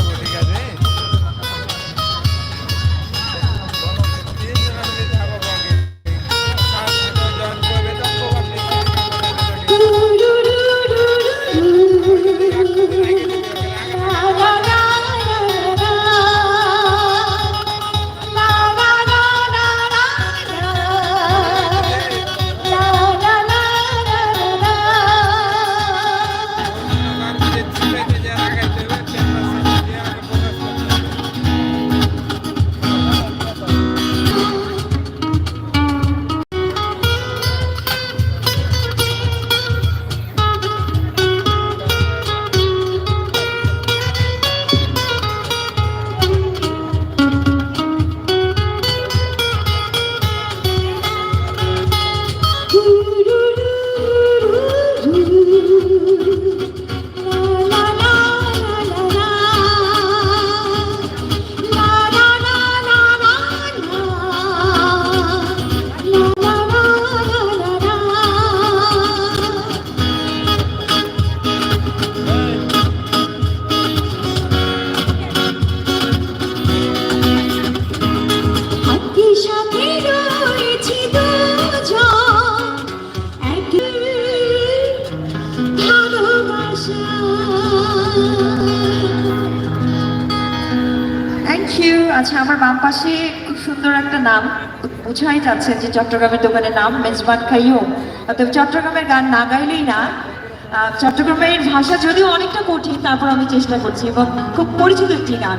হব ঠিক আছে? তিনজন আমি থ্যাংক ইউ আচ্ছা আমার বাম পাশে খুব সুন্দর একটা নাম বোঝাই যাচ্ছে যে চট্টগ্রামের দোকানের নাম মেজবান খাইও অতএব চট্টগ্রামের গান না গাইলেই না চট্টগ্রামের ভাষা যদিও অনেকটা কঠিন, তারপর আমি চেষ্টা করছি এবং খুব পরিচিত একটি গান।